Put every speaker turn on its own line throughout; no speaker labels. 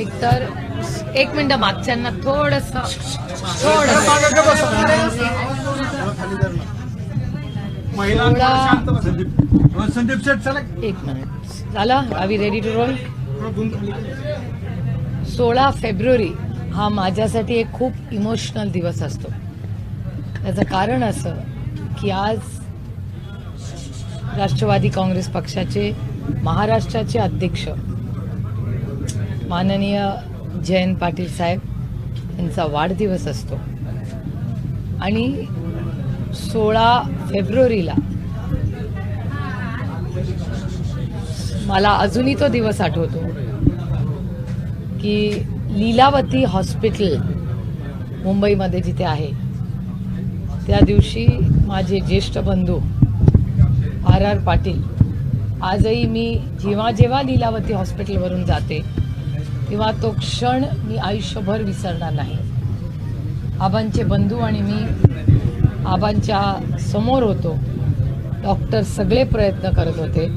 एकतर एक मिनिट मागच्यांना थोडस
चला.
एक मिनिट. झालं? Are we ready to roll सोळा फेब्रुवारी हा माझ्यासाठी एक खूप इमोशनल दिवस असतो. त्याचं कारण असं की आज राष्ट्रवादी काँग्रेस पक्षाचे महाराष्ट्राचे अध्यक्ष माननीय जयंत पाटील साहेब यांचा वाढदिवस असतो. आणि सोळा फेब्रुवारीला मला अजूनही तो दिवस आठवतो की लीलावती हॉस्पिटल मुंबईमध्ये जिथे आहे त्या दिवशी माझे ज्येष्ठ बंधू आर आर पाटील आजही मी जेव्हा जेव्हा लीलावती हॉस्पिटलवरून जाते तेव्हा तो क्षण मी आयुष्यभर विसरणार नाही. आबांचे बंधू आणि मी आबांच्या समोर होतो. डॉक्टर सगळे प्रयत्न करत होते.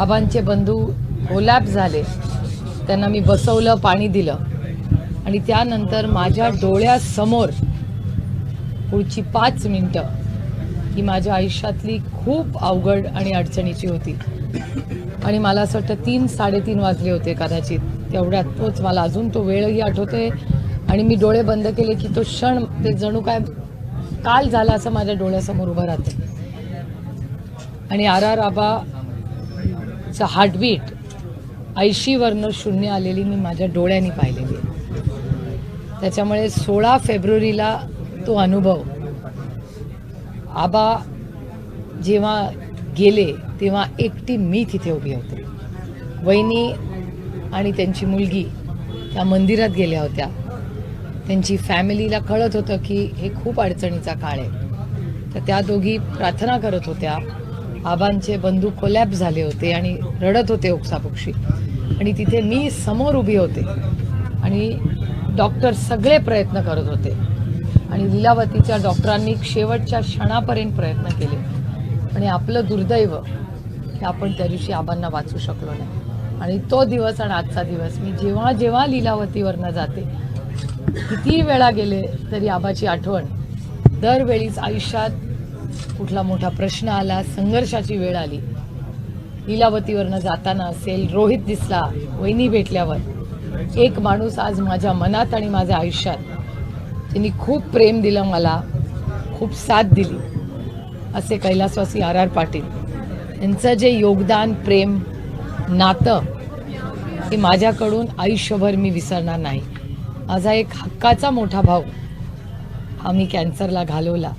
आबांचे बंधू ओलॅप झाले. त्यांना मी बसवलं पाणी दिलं. आणि त्यानंतर माझ्या डोळ्यासमोर पुढची पाच मिनटं ही माझ्या आयुष्यातली खूप अवघड आणि अडचणीची होती. आणि मला असं वाटतं तीन साडेतीन वाजले होते कदाचित. तेवढ्यात तोच मला अजून तो वेळही आठवतोय. आणि मी डोळे बंद केले की तो क्षण ते जणू काय काल झाला असं माझ्या डोळ्यासमोर उभं राहते. आणि आर आर आबाचा हार्टबीट ऐंशीवरनं शून्य आलेली मी माझ्या डोळ्यांनी पाहिलेली त्याच्यामुळे सोळा फेब्रुवारीला तो अनुभव आबा जेव्हा गेले तेव्हा एकटी मी तिथे उभी होते. वहिनी आणि त्यांची मुलगी त्या मंदिरात गेल्या होत्या. त्यांची फॅमिलीला कळत होतं की हे खूप अडचणीचा काळ आहे. तर त्या दोघी प्रार्थना करत होत्या. आबांचे बंधू कोलॅप झाले होते आणि रडत होते ओक्सापोक्षी आणि तिथे मी समोर उभी होते. आणि डॉक्टर सगळे प्रयत्न करत होते. आणि लीलावतीच्या डॉक्टरांनी शेवटच्या क्षणापर्यंत प्रयत्न केले. आणि आपलं दुर्दैव की आपण त्या दिवशी आबांना वाचू शकलो नाही. आणि तो दिवस आणि आजचा दिवस. मी जेव्हा जेव्हा लीलावतीवरनं जाते किती वेळा गेले तरी आबाची आठवण. दरवेळीच आयुष्यात कुठला मोठा प्रश्न आला संघर्षाची वेळ आली. लीलावतीवरनं जाताना असेल रोहित दिसला वहिनी भेटल्यावर. एक माणूस आज माझ्या मनात आणि माझ्या आयुष्यात त्यांनी खूप प्रेम दिलं मला खूप साथ दिली. असे कैलासवासी आर आर पाटील. यांचं जे योगदान प्रेम नातं हे माझ्याकडून आयुष्यभर मी विसरणार नाही. माझा एक हक्काचा मोठा भाऊ हा मी कॅन्सरला घालवला.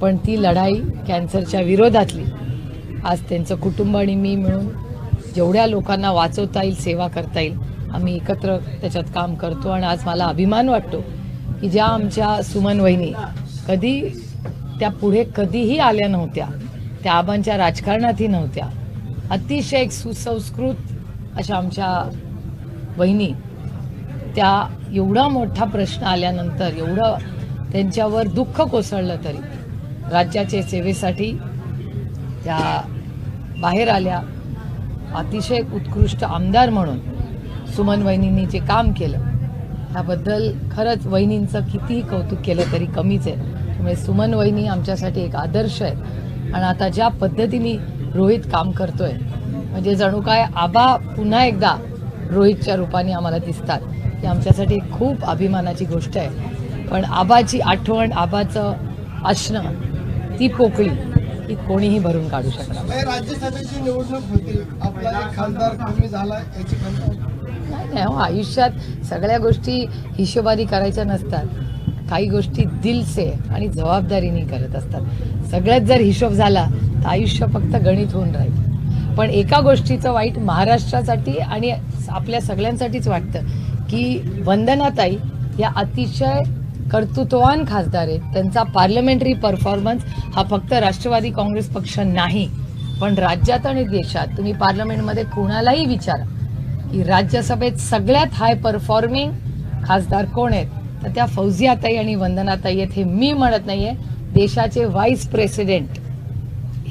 पण ती लढाई कॅन्सरच्या विरोधातली. आज त्यांचं कुटुंब आणि मी मिळून जेवढ्या लोकांना वाचवता येईल सेवा करता येईल आम्ही एकत्र त्याच्यात काम करतो आणि आज मला अभिमान वाटतो की ज्या आमच्या सुमन वहिनी कधी त्या पुढे कधीही आल्या नव्हत्या त्या आबांच्या राजकारणातही नव्हत्या अतिशय एक सुसंस्कृत अशा आमच्या वहिनी. त्या एवढा मोठा प्रश्न आल्यानंतर एवढं त्यांच्यावर दुःख कोसळलं तरी राज्याच्या सेवेसाठी त्या बाहेर आल्या. अतिशय उत्कृष्ट आमदार म्हणून सुमन वहिनींनी जे काम केलं त्याबद्दल खरंच वहिनींचं कितीही कौतुक केलं तरी कमीच आहे. त्यामुळे सुमन वहिनी आमच्यासाठी एक आदर्श आहे आणि आता ज्या पद्धतीने रोहित काम करतोय. म्हणजे जणू काय आबा पुन्हा एकदा रोहितच्या रूपाने आम्हाला दिसतात. ही आमच्यासाठी खूप अभिमानाची गोष्ट आहे. पण आबाची आठवण आबाचं असणं ती पोकळी ही कोणीही भरून काढू शकणार
नाही, राज्यसभेची निवडणूक होती. आपला एक खासदार कमी झाला याची खंत?
नाही नाही हो आयुष्यात सगळ्या गोष्टी हिशोबाने करायच्या नसतात. काही गोष्टी दिल से आणि जबाबदारीने करत असतात. सगळ्यात जर हिशोब झाला आयुष्य फक्त गणित होऊन राहील. पण एका गोष्टीचं वाईट महाराष्ट्रासाठी आणि आपल्या सगळ्यांसाठीच वाटतं की वंदनाताई या अतिशय कर्तृत्ववान खासदार आहेत. त्यांचा पार्लमेंटरी परफॉर्मन्स हा फक्त राष्ट्रवादी काँग्रेस पक्ष नाही पण राज्यात आणि देशात तुम्ही पार्लमेंटमध्ये कुणालाही विचारा की राज्यसभेत सगळ्यात हाय परफॉर्मिंग खासदार कोण आहेत? तर त्या फौजियाताई आणि वंदनाताई आहेत हे मी म्हणत नाही आहे देशाचे व्हाईस प्रेसिडेंट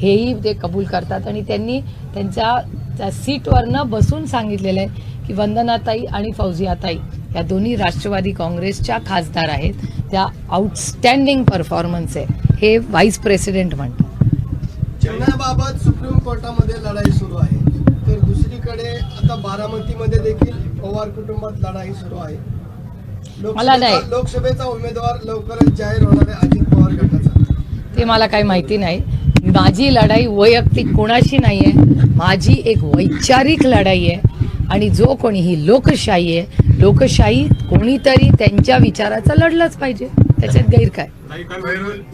हेही ते कबूल करतात. आणि त्यांनी त्यांच्या त्या सीटवरनं बसून सांगितलेलं आहे की वंदनाताई आणि फौजियाताई या दोन्ही राष्ट्रवादी काँग्रेसच्या खासदार आहेत. त्या आउटस्टँडिंग परफॉर्मन्स आहे. हे व्हाईस प्रेसिडेंट म्हणतात.
चिमण्याबाबत सुप्रीम कोर्टामध्ये लढाई सुरू आहे. तर दुसरीकडे आता बारामतीमध्ये देखील पवार कुटुंबात लढाई सुरू आहे.
मला नाही.
लोकसभेचा लोकसभेचा उमेदवार लवकरच जाहीर होणार आहे अजित पवार गटाचा.
ते मला काही माहिती नाही. माझी लढाई वैयक्तिक कोणाशी नाही आहे माझी एक वैचारिक लढाई आहे. आणि जो कोणी ही लोकशाही आहे लोकशाही कोणीतरी त्यांच्या विचाराचं लढलंच पाहिजे. त्याच्यात गैर काय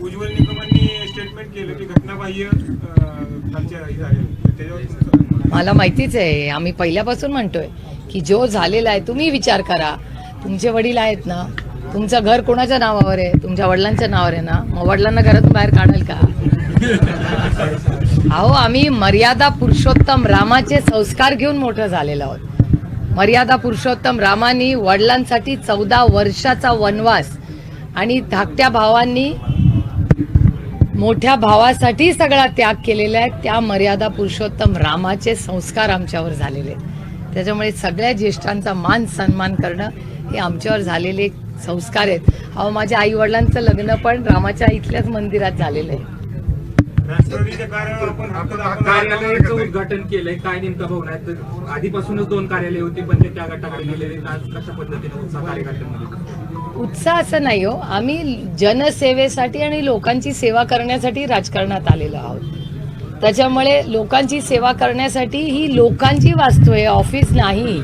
उज्ज्वल निकमांनी स्टेटमेंट केलं की घटनाबाह्य
मला माहितीच आहे. आम्ही पहिल्यापासून म्हणतोय की जो झालेला आहे तुम्ही विचार करा. तुमचे वडील आहेत ना. तुमचं घर कोणाच्या नावावर आहे? तुमच्या वडिलांच्या नावावर आहे ना? मग वडिलांना घरातून बाहेर काढाल का? अहो आम्ही मर्यादा पुरुषोत्तम रामाचे संस्कार घेऊन मोठं झालेलं आहोत. मर्यादा पुरुषोत्तम रामानी वडिलांसाठी चौदा वर्षाचा वनवास आणि धाकट्या भावांनी मोठ्या भावासाठी सगळा त्याग केलेला आहे. त्या मर्यादा पुरुषोत्तम रामाचे संस्कार आमच्यावर झालेले आहेत. त्याच्यामुळे सगळ्या ज्येष्ठांचा मान सन्मान करणं हे आमच्यावर झालेले संस्कार आहेत. अहो माझ्या आई वडिलांचं लग्न पण रामाच्या इथल्याच मंदिरात झालेलं आहे.
राष्ट्रवादीच्या कार्यालयावर आपण हक्क दाखवला.
कार्यालयाचं उद्घाटन केलंय. काय नेमका भावना आहे तर आधीपासूनच दोन कार्यालय होती पण ते त्या गटाकडे गेलेले आज कशा पद्धतीने उत्साह कार्यकर्त्यांमध्ये
उत्साह असं नाही हो. आम्ही जनसेवेसाठी आणि लोकांची सेवा करण्यासाठी राजकारणात आलेलो आहोत. त्याच्यामुळे लोकांची सेवा करण्यासाठी ही लोकांची वास्तू आहे ऑफिस नाही.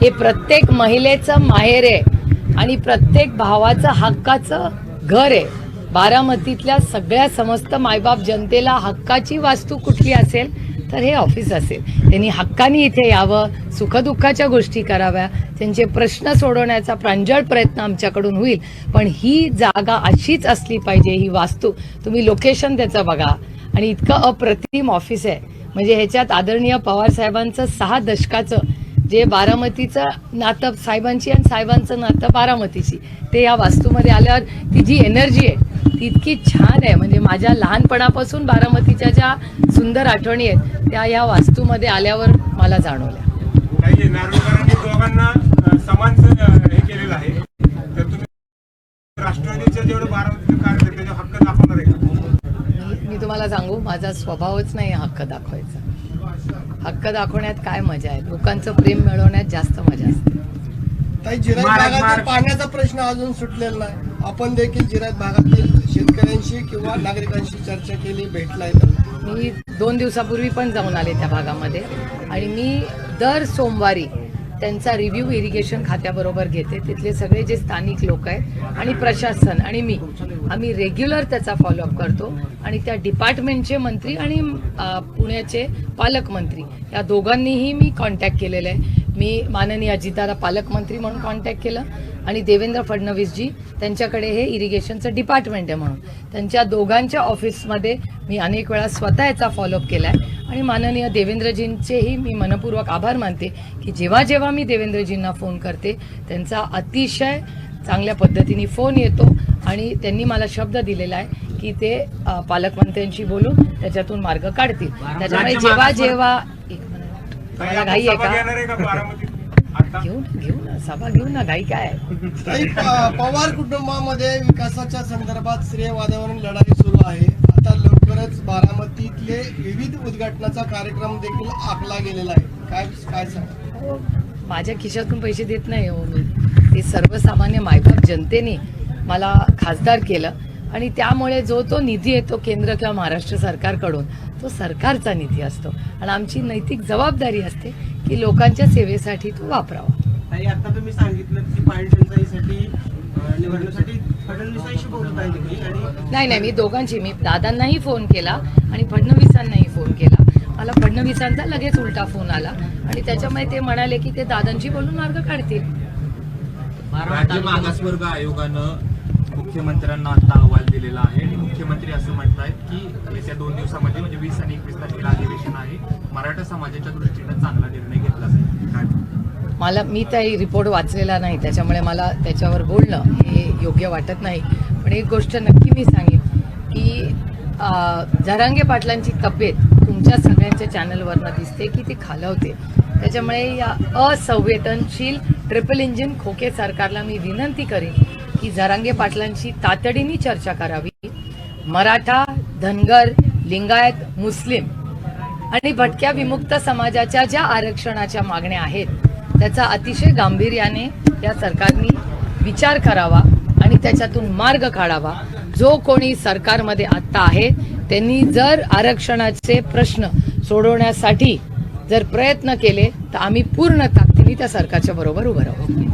हे प्रत्येक महिलेचं माहेर आहे आणि प्रत्येक भावाचं हक्काचं घर आहे. बारामतीतल्या सगळ्या समस्त मायबाप जनतेला हक्काची वास्तू कुठली असेल तर हे ऑफिस असेल. त्यांनी हक्काने इथे यावं सुखदुःखाच्या गोष्टी कराव्या त्यांचे प्रश्न सोडवण्याचा प्रांजळ प्रयत्न आमच्याकडून होईल. पण ही जागा अशीच असली पाहिजे ही वास्तू. तुम्ही लोकेशन त्याचं बघा. आणि इतकं अप्रतिम ऑफिस आहे. म्हणजे ह्याच्यात आदरणीय पवार साहेबांचं सहा दशकाचं जे बारामतीचं नातं साहेबांची आणि साहेबांचं नातं बारामतीची ते या वास्तूमध्ये आल्यावर ती जी एनर्जी आहे ती इतकी छान आहे. म्हणजे माझ्या लहानपणापासून बारामतीच्या ज्या सुंदर आठवणी आहेत त्या या वास्तूमध्ये आल्यावर मला जाणवल्या.
काही नार्वेकरांनी दोघांना अं, समान अं, हे केलेलं आहे. तर तुम्ही राष्ट्रवादीच्या जेवढं बारामतीचं कार्य आहे, त्याच्यावर हक्क दाखवणार आहे का?
मी तुम्हाला सांगू माझा स्वभावच नाही हक्क दाखवायचा. हक्क दाखवण्यात काय मजा आहे? लोकांचं प्रेम मिळवण्यात जास्त मजा असते.
काही जिरायत
महाराज-
भागातील
महाराज-
पाण्याचा प्रश्न अजून सुटलेला नाही. आपण देखील जिरायत भागातील शेतकऱ्यांशी किंवा नागरिकांशी चर्चा केली भेटलाय
मी दोन दिवसापूर्वी पण जाऊन आले त्या भागामध्ये. आणि मी दर सोमवारी त्यांचा रिव्ह्यू इरिगेशन खात्याबरोबर घेते. तिथले सगळे जे स्थानिक लोक आहेत आणि प्रशासन आणि मी आम्ही रेग्युलर त्याचा फॉलोअप करतो. आणि त्या डिपार्टमेंटचे मंत्री आणि पुण्याचे पालकमंत्री या दोघांनीही मी कॉन्टॅक्ट केलेलं आहे. मी माननीय अजितारा पालकमंत्री म्हणून कॉन्टॅक्ट केलं. आणि देवेंद्र फडणवीसजी त्यांच्याकडे हे इरिगेशनचं डिपार्टमेंट आहे म्हणून. त्यांच्या दोघांच्या ऑफिसमध्ये मी अनेक वेळा स्वतः याचा फॉलोअप केला आहे आणि माननीय देवेंद्रजींचेही मी मनपूर्वक आभार मानते की जेव्हा जेव्हा मी देवेंद्रजींना फोन करते त्यांचा अतिशय चांगल्या पद्धतीने फोन येतो. आणि त्यांनी मला शब्द दिलेला आहे की ते पालकमंत्र्यांशी बोलून त्याच्यातून मार्ग काढतील. त्याच्यामुळे जेव्हा जेव्हा घाई आहे
सभा
का?
बारामतीत
घेऊ ना घेऊ ना सभा घेऊ ना घाई काय?
प- पवार कुटुंबामध्ये विकासाच्या संदर्भात श्रेय वादावरून लढाई सुरू आहे. आता लवकरच बारामतीतले विविध उद्घाटनाचा कार्यक्रम देखील आखला गेलेला आहे. काय काय सांगा
हो, माझ्या खिशातून पैसे देत नाही हो मी. ते सर्वसामान्य मायबाप जनतेने मला खासदार केलं. आणि त्यामुळे जो तो निधी येतो केंद्र किंवा महाराष्ट्र सरकारकडून तो सरकारचा निधी असतो. आणि आमची नैतिक जबाबदारी असते की लोकांच्या सेवेसाठी तो वापरावा.
आता तुम्ही सांगितलं की पाणी
नाही नाही मी दोघांची मी दादांनाही फोन केला आणि फडणवीसांनाही फोन केला. मला फडणवीसांचा लगेच उलटा फोन आला आणि त्याच्यामुळे ते म्हणाले की ते दादांशी बोलून मार्ग काढतील.
राज्य मागासवर्ग आयोगानं मुख्यमंत्र्यांना आता अहवाल दिलेला आहे. आणि मुख्यमंत्री असं म्हणतायत की येत्या दोन दिवसामध्ये म्हणजे वीस आणि एकवीस तारखेला अधिवेशन आहे. मराठा समाजाच्या दृष्टीने चांगला निर्णय घेतला जाईल. काय?
मला मी काही रिपोर्ट वाचलेला नाही त्याच्यामुळे मला त्याच्यावर बोलणं हे योग्य वाटत नाही. पण एक गोष्ट नक्की मी सांगेन की झरांगे जरांगे पाटलांची तब्येत तुमच्या सगळ्यांच्या चॅनलवरनं दिसते की ती खालवते. त्याच्यामुळे या असंवेदनशील ट्रिपल इंजिन खोके सरकारला मी विनंती करेन की झरांगे पाटलांची तातडीने चर्चा करावी. मराठा धनगर लिंगायत मुस्लिम आणि भटक्या विमुक्त समाजाच्या ज्या आरक्षणाच्या मागण्या आहेत त्याचा अतिशय गांभीर्याने या सरकारने विचार करावा आणि त्याच्यातून मार्ग काढावा. जो कोणी सरकारमध्ये आत्ता आहे त्यांनी जर आरक्षणाचे प्रश्न सोडवण्यासाठी जर प्रयत्न केले तर आम्ही पूर्ण ताकदीने त्या सरकारच्या बरोबर उभं राहू.